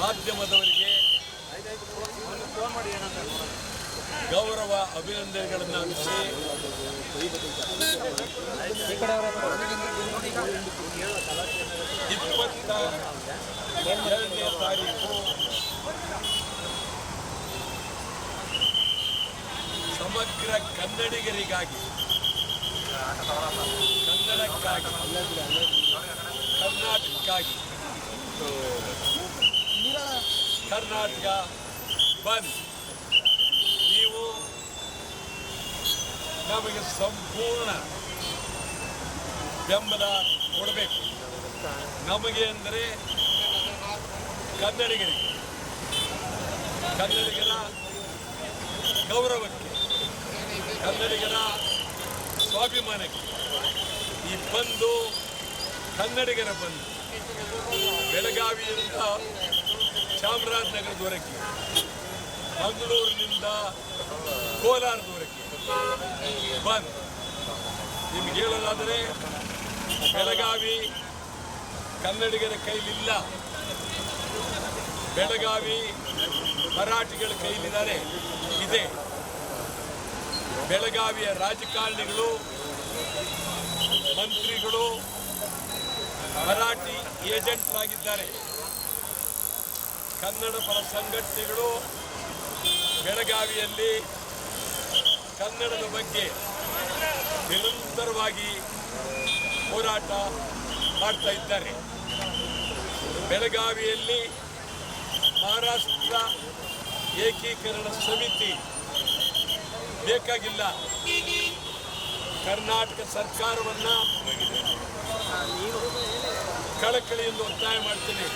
ಮಾಧ್ಯಮದವರಿಗೆ ಗೌರವ ಅಭಿನಂದನೆಗಳನ್ನು ಅರ್ಪಿಸಿ. ಇಪ್ಪತ್ತ ಎರಡನೇ ತಾರೀಕು. ಸಮಗ್ರ ಕನ್ನಡಿಗರಿಗಾಗಿ. ಕನ್ನಡಕ್ಕಾಗಿ. ಕರ್ನಾಟಕಕ್ಕಾಗಿ. ಕರ್ನಾಟಕ ಬಂದ್. ನೀವು ನಮಗೆ ಸಂಪೂರ್ಣ ಬೆಂಬಲ ಕೊಡಬೇಕು. ನಮಗೆ ಅಂದರೆ ಕನ್ನಡಿಗರಿಗೆ. ಕನ್ನಡಿಗರ ಗೌರವಕ್ಕೆ. ಕನ್ನಡಿಗರ ಸ್ವಾಭಿಮಾನಕ್ಕೆ. ಈ ಬಂದು ಕನ್ನಡಿಗರ ಬಂದು ಬೆಳಗಾವಿಯಿಂದ ಚಾಮರಾಜನಗರದವರೆಗೆ ಮಂಗಳೂರಿನಿಂದ ಕೋಲಾರದವರೆಗೆ ಬಂದ್ ನಿಮ್ಗೆ ಹೇಳೋದಾದರೆ, ಬೆಳಗಾವಿ ಕನ್ನಡಿಗರ ಕೈಲಿಲ್ಲ. ಬೆಳಗಾವಿ ಮರಾಠಿಗಳ ಕೈಲಿದ್ದಾರೆ. ಇದೆ. ಬೆಳಗಾವಿಯ ರಾಜಕಾರಣಿಗಳು, ಮಂತ್ರಿಗಳು ಮರಾಠಿ ಏಜೆಂಟ್ರಾಗಿದ್ದಾರೆ ಕನ್ನಡ ಪರ ಸಂಘಟನೆಗಳು ಬೆಳಗಾವಿಯಲ್ಲಿ ಕನ್ನಡದ ಬಗ್ಗೆ ನಿರಂತರವಾಗಿ ಹೋರಾಟ ಮಾಡ್ತಾ ಇದ್ದಾರೆ. ಬೆಳಗಾವಿಯಲ್ಲಿ ಮಹಾರಾಷ್ಟ್ರ ಏಕೀಕರಣ ಸಮಿತಿ ಬೇಕಾಗಿಲ್ಲ. ಕರ್ನಾಟಕ ಸರ್ಕಾರವನ್ನು ಕಳಕಳಿಯಿಂದ ಒತ್ತಾಯ ಮಾಡ್ತೀನಿ.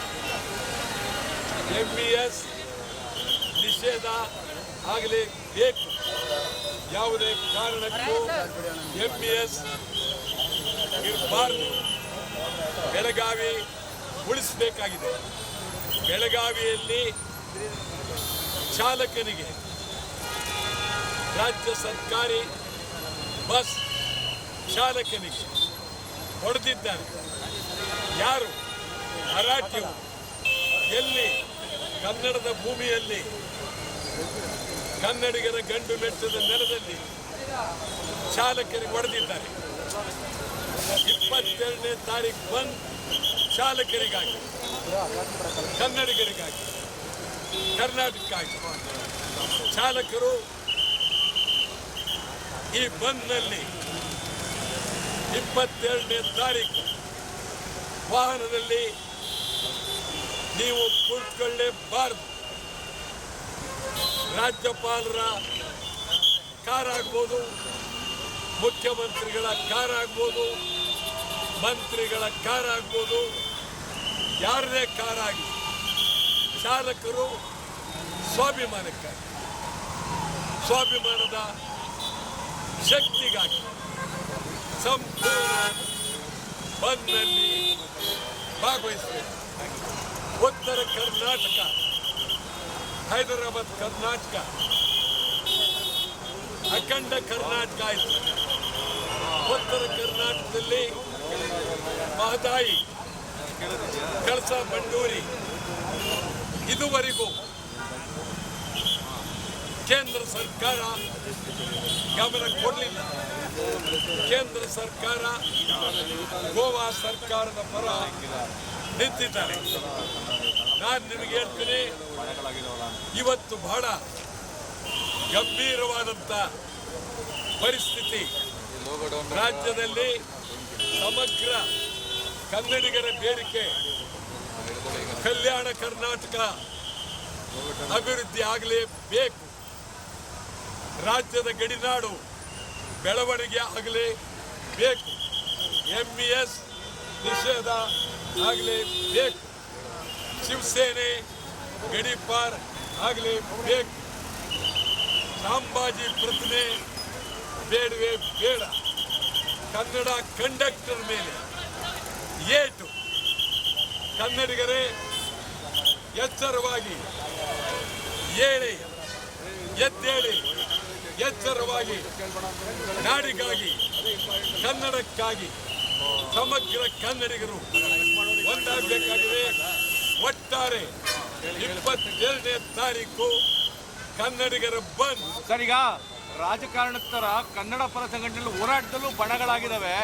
ಎಂ ಬಿ ಎಸ್ ನಿಷೇಧ ಆಗಲಿ ಬೇಕು. ಯಾವುದೇ ಕಾರಣಕ್ಕೂ ಎಂ ಬಿ ಎಸ್ ಇರಬಾರ್ದು ಬೆಳಗಾವಿ ಉಳಿಸಬೇಕಾಗಿದೆ. ಬೆಳಗಾವಿಯಲ್ಲಿ ಚಾಲಕನಿಗೆ ರಾಜ್ಯ ಸರ್ಕಾರಿ ಬಸ್ ಚಾಲಕನಿಗೆ ಹೊಡೆದಿದ್ದಾರೆ. ಯಾರು? ಮರಾಠಿಯು ಎಲ್ಲಿ? ಕನ್ನಡದ ಭೂಮಿಯಲ್ಲಿ. ಕನ್ನಡಿಗರ ಗಂಡು ಮೆಚ್ಚದ ನೆಲದಲ್ಲಿ ಚಾಲಕರಿಗೆ ಹೊಡೆದಿದ್ದಾರೆ ಇಪ್ಪತ್ತೆರಡನೇ ತಾರೀಕು ಬಂದ್ ಚಾಲಕರಿಗಾಗಿ, ಕನ್ನಡಿಗರಿಗಾಗಿ, ಕರ್ನಾಟಕಕ್ಕಾಗಿ. ಚಾಲಕರು ಈ ಬಂದ್ನಲ್ಲಿ ಇಪ್ಪತ್ತೆರಡನೇ ತಾರೀಕು ವಾಹನದಲ್ಲಿ ನೀವು ಕುಳಿತುಕೊಳ್ಳೇಬಾರದು ರಾಜ್ಯಪಾಲರ ಕಾರ್ ಆಗ್ಬೋದು ಮುಖ್ಯಮಂತ್ರಿಗಳ ಕಾರ್ ಆಗ್ಬೋದು ಮಂತ್ರಿಗಳ ಕಾರ್ ಆಗ್ಬೋದು ಯಾರದೇ ಕಾರ್ ಆಗಿ ಚಾಲಕರು ಸ್ವಾಭಿಮಾನಕ್ಕಾಗಿ, ಸ್ವಾಭಿಮಾನದ ಶಕ್ತಿಗಾಗಿ ಸಂಪೂರ್ಣ ಬಂದ್ನಲ್ಲಿ ಭಾಗವಹಿಸಬೇಕು ಉತ್ತರ ಕರ್ನಾಟಕ ಹೈದರಾಬಾದ್ ಕರ್ನಾಟಕ ಅಖಂಡ ಕರ್ನಾಟಕ ಆಯಿತು ಉತ್ತರ ಕರ್ನಾಟಕದಲ್ಲಿ ಮಹದಾಯಿ ಕಳಸ ಬಂಡೂರಿ ಇದುವರೆಗೂ ಕೇಂದ್ರ ಸರ್ಕಾರ ಗಮನ ಕೊಡಲಿಲ್ಲ ಕೇಂದ್ರ ಸರ್ಕಾರ ಗೋವಾ ಸರ್ಕಾರದ ಪರ ನಿಂತಿದ್ದಾರೆ ನಾನು ನಿಮಗೆ ಹೇಳ್ತೀನಿ, ಇವತ್ತು ಬಹಳ ಗಂಭೀರವಾದಂಥ ಪರಿಸ್ಥಿತಿ. ರಾಜ್ಯದಲ್ಲಿ ಸಮಗ್ರ ಕನ್ನಡಿಗರ ಬೇಡಿಕೆ. ಕಲ್ಯಾಣ ಕರ್ನಾಟಕ ಅಭಿವೃದ್ಧಿ ಆಗಲೇಬೇಕು. ರಾಜ್ಯದ ಗಡಿನಾಡು ಬೆಳವಣಿಗೆ ಆಗಲೇಬೇಕು. ಎಂ ಬಿ ಎಸ್ ನಿಷೇಧ ಆಗಲೇಬೇಕು ಶಿವಸೇನೆ, ಗಡಿಪಾರ್ ಆಗಲೇಬೇಕು ಸಾಂಬಾಜಿ ಪ್ರತಿಮೆ ಬೇಡವೇ ಬೇಡ. ಕನ್ನಡ ಕಂಡಕ್ಟರ್ ಮೇಲೆ ಏಟು. ಕನ್ನಡಿಗರೇ, ಎಚ್ಚರವಾಗಿ ಏಳಿ, ಎದ್ದೇಳಿ, ಎಚ್ಚರವಾಗಿ ನಾಡಿಗಾಗಿ, ಕನ್ನಡಕ್ಕಾಗಿ ಸಮಗ್ರ ಕನ್ನಡಿಗರು ಒಂದಾಗಬೇಕಾಗಿದೆ ಒಟ್ಟಾರೆ ಇಪ್ಪತ್ತೆರಡನೇ ತಾರೀಕು ಕನ್ನಡಿಗರ ಬಂದ್. ಸರಿಗ ರಾಜಕಾರಣಸ್ಥರ ಕನ್ನಡ ಪರ ಸಂಘಟನೆಯಲ್ಲಿ ಹೋರಾಟದಲ್ಲೂ ಬಣಗಳಾಗಿದ್ದಾವೆ.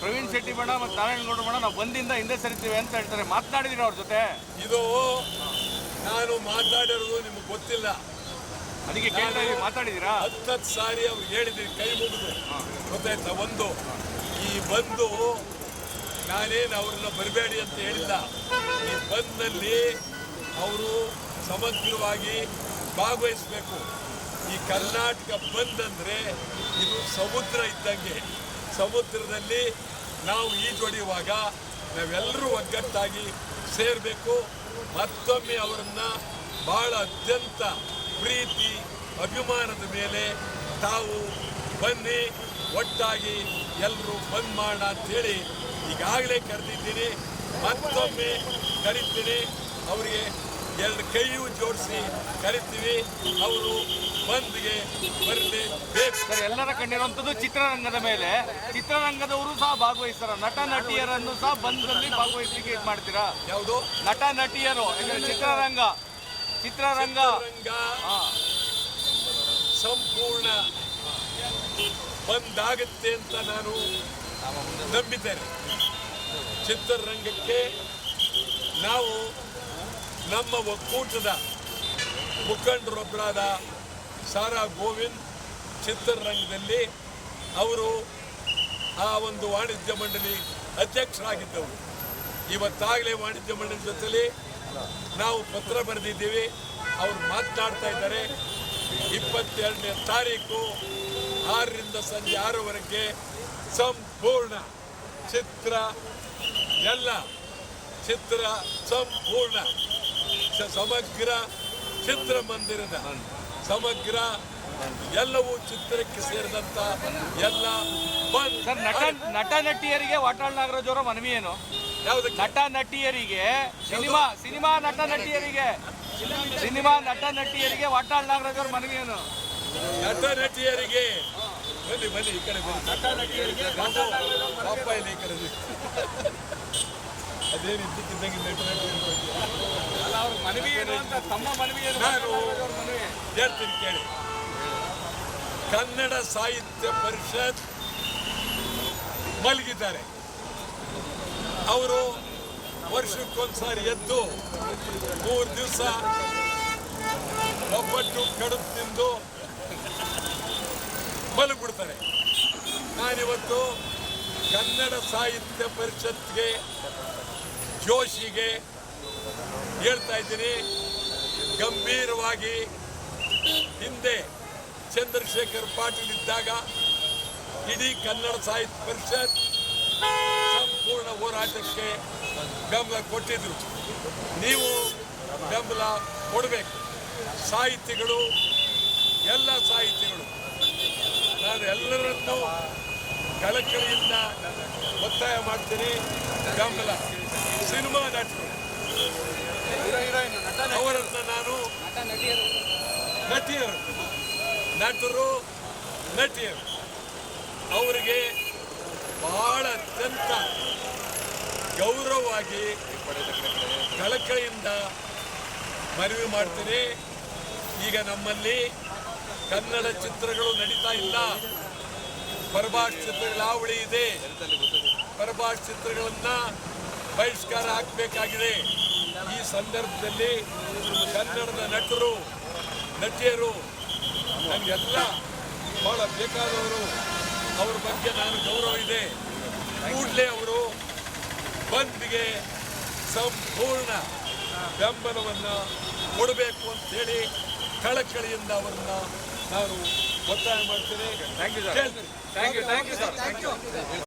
ಪ್ರವೀಣ್ ಶೆಟ್ಟಿ ಬಣ ಮತ್ತು ನಾರಾಯಣಗೌಡ ಬಣ ನಾವು ಬಂದಿಂದ ಹಿಂದೆ ಸರಿತೀವಿ ಅಂತ ಹೇಳ್ತಾರೆ. ಮಾತನಾಡಿದೀನಿ ಅವ್ರ ಜೊತೆ? ಇದು ನಾನು ಮಾತಾಡಿರೋದು ನಿಮ್ಗೆ ಗೊತ್ತಿಲ್ಲ. ಅದಕ್ಕೆ ಕೇಳ್ತಾ ಮಾತಾಡಿದಿರಾ ಹತ್ತತ್ತು ಸಾರಿ ಅವ್ರು ಹೇಳಿದ್ದೀನಿ ಕೈ ಮುಗಿದು. ಗೊತ್ತಾಯ್ತಾ? ಒಂದು ಈ ಬಂದು ನಾನೇನು ಅವ್ರನ್ನ ಬರಬೇಡಿ ಅಂತ ಹೇಳಿಲ್ಲ. ಈ ಬಂದ್ನಲ್ಲಿ ಅವರು ಸಮಗ್ರವಾಗಿ ಭಾಗವಹಿಸಬೇಕು. ಈ ಕರ್ನಾಟಕ ಬಂದ್ ಅಂದರೆ ಇದು ಸಮುದ್ರ ಇದ್ದಂಗೆ. ಸಮುದ್ರದಲ್ಲಿ ನಾವು ಈಜೊಡೆಯುವಾಗ ನಾವೆಲ್ಲರೂ ಒಗ್ಗಟ್ಟಾಗಿ ಸೇರಬೇಕು. ಮತ್ತೊಮ್ಮೆ ಅವರನ್ನು ಬಹಳ ಅತ್ಯಂತ ಪ್ರೀತಿ, ಅಭಿಮಾನದ ಮೇಲೆ ತಾವು ಬನ್ನಿ, ಒಟ್ಟಾಗಿ ಎಲ್ಲರೂ ಬಂದ್ ಮಾಡೋಣ ಅಂತೇಳಿ ಈಗಾಗಲೇ ಕರೆದಿದ್ದೀನಿ ಮತ್ತೊಮ್ಮೆ ಕರಿತೀನಿ. ಅವರಿಗೆ ಎರಡು ಕೈಯೂ ಜೋಡಿಸಿ ಕರಿತೀವಿ. ಅವರು ಬಂದ್ಗೆ ಬರಲೇಬೇಕು ಸರ್ ಎಲ್ಲರ ಕಂಡಿರುವಂಥದ್ದು ಚಿತ್ರರಂಗದ ಮೇಲೆ. ಚಿತ್ರರಂಗದವರು ಸಹ ಭಾಗವಹಿಸ್ತಾರ. ನಟ ನಟಿಯರನ್ನು ಸಹ ಬಂದ್ನಲ್ಲಿ ಭಾಗವಹಿಸಲಿಕ್ಕೆ ಇದು ಮಾಡ್ತೀರಾ? ಯಾವುದು? ನಟ ನಟಿಯರು ಚಿತ್ರರಂಗ. ಚಿತ್ರರಂಗ. ಸಂಪೂರ್ಣ ಬಂದಾಗುತ್ತೆ ಅಂತ ನಾನು ನಂಬಿದ್ದೇನೆ. ಚಿತ್ರರಂಗಕ್ಕೆ ನಾವು ನಮ್ಮ ಒಕ್ಕೂಟದ ಮುಖಂಡರೊಬ್ಬರಾದ ಸಾರಾ ಗೋವಿಂದ್ ಚಿತ್ರರಂಗದಲ್ಲಿ ಅವರು ಆ ಒಂದು ವಾಣಿಜ್ಯ ಮಂಡಳಿ ಅಧ್ಯಕ್ಷರಾಗಿದ್ದವು ಇವತ್ತಾಗಲೇ ವಾಣಿಜ್ಯ ಮಂಡಳಿ ಜೊತೆಲಿ ನಾವು ಪತ್ರ ಬರೆದಿದ್ದೀವಿ, ಅವ್ರು ಮಾತನಾಡ್ತಾ ಇದ್ದಾರೆ. ಇಪ್ಪತ್ತೆರಡನೇ ತಾರೀಕು ಆರರಿಂದ ಸಂಜೆ ಆರವರೆಗೆ ಸಂಪೂರ್ಣ ಚಿತ್ರ ಎಲ್ಲ ಚಿತ್ರ ಸಂಪೂರ್ಣ. ಸಮಗ್ರ ಸಮಗ್ರ ಚಿತ್ರಮಂದಿರದ ಸಮಗ್ರ ಎಲ್ಲವೂ ಚಿತ್ರಕ್ಕೆ ಸೇರಿದಂತ ಎಲ್ಲ ನಟ ನಟ ನಟಿಯರಿಗೆ ವಾಟಾಳ್ ನಾಗರಾಜ್ ಅವರ ಮನವಿ ಏನು? ನಟ ನಟಿಯರಿಗೆ ಸಿನಿಮಾ ಸಿನಿಮಾ ನಟ ನಟಿಯರಿಗೆ ಸಿನಿಮಾ ನಟ ನಟಿಯರಿಗೆ ವಾಟಾಳ್ ನಾಗರಾಜ್ ಅವರ ಮನವಿ ಏನು? ನಟ ನಟಿಯರಿಗೆ ಬನ್ನಿ ಬನ್ನಿ ಈ ಕಡೆ ಪಾಪ ಇಲ್ಲ ಈ ಕಡೆ. ಅದೇನು ಇದ್ದಕ್ಕಿದ್ದಂಗೆ ಅಲ್ಲ. ಅವ್ರ ಮನವಿ ಏನು ಅಂತ ತಮ್ಮ ಮನವಿ ಏನು ನಾನು ಹೇಳ್ತೀನಿ ಕೇಳಿ. ಕನ್ನಡ ಸಾಹಿತ್ಯ ಪರಿಷತ್ ಮಲಗಿದ್ದಾರೆ. ಅವರು ವರ್ಷಕ್ಕೊಂದ್ಸಾರಿ ಎದ್ದು ಮೂರು ದಿವಸ ಒಬ್ಬಟ್ಟು ಕಡುಬು ತಿಂದು ಮಲಗ್ಬಿಡ್ತಾರೆ ನಾನಿವತ್ತು ಕನ್ನಡ ಸಾಹಿತ್ಯ ಪರಿಷತ್ಗೆ ಜೋಶಿಗೆ ಹೇಳ್ತಾ ಇದ್ದೀನಿ. ಗಂಭೀರವಾಗಿ ಹಿಂದೆ ಚಂದ್ರಶೇಖರ್ ಪಾಟೀಲ್ ಇದ್ದಾಗ ಇಡೀ ಕನ್ನಡ ಸಾಹಿತ್ಯ ಪರಿಷತ್ ಸಂಪೂರ್ಣ ಹೋರಾಟಕ್ಕೆ ಬೆಂಬಲ ಕೊಟ್ಟಿದ್ರು. ನೀವು ಬೆಂಬಲ ಕೊಡಬೇಕು. ಸಾಹಿತಿಗಳು, ಎಲ್ಲ ಸಾಹಿತಿಗಳು ನಾನು ಎಲ್ಲರನ್ನೂ ಕಳಕಳಿಯಿಂದ ಒತ್ತಾಯ ಮಾಡ್ತೀನಿ. ಬೆಂಬಲ ಸಿನಿಮಾ ನಟರು ಅವರನ್ನ ನಾನು ನಟಿಯರು. ನಟರು, ನಟಿಯರು. ಅವರಿಗೆ ಬಹಳ ಅತ್ಯಂತ ಗೌರವವಾಗಿ ಕಳಕಳಿಯಿಂದ ಮನವಿ ಮಾಡ್ತೀನಿ. ಈಗ ನಮ್ಮಲ್ಲಿ ಕನ್ನಡ ಚಿತ್ರಗಳು ನಡೀತಾ ಇಲ್ಲ. ಪರಭಾಷ್ ಚಿತ್ರಗಳ ಹಾವಳಿ ಇದೆ. ಪರಭಾಷ್ ಚಿತ್ರಗಳನ್ನ ಬಹಿಷ್ಕಾರ ಹಾಕಬೇಕಾಗಿದೆ. ಈ ಸಂದರ್ಭದಲ್ಲಿ ಕನ್ನಡದ ನಟರು, ನಟಿಯರು ನನಗೆಲ್ಲ ಬಹಳ ಬೇಕಾದವರು ಅವ್ರ ಬಗ್ಗೆ ನಾನು ಗೌರವ ಇದೆ. ಕೂಡಲೇ ಅವರು ಬಂದ್ಗೆ ಸಂಪೂರ್ಣ ಬೆಂಬಲವನ್ನು ಕೊಡಬೇಕು ಅಂತೇಳಿ ಕಳಕಳಿಯಿಂದ ಅವರನ್ನ ನಾನು ಒತ್ತಾಯ ಮಾಡ್ತೇನೆ ಥ್ಯಾಂಕ್ ಯು ಸರ್ ಕೇಳ್ತೀನಿ thank you thank you sir thank you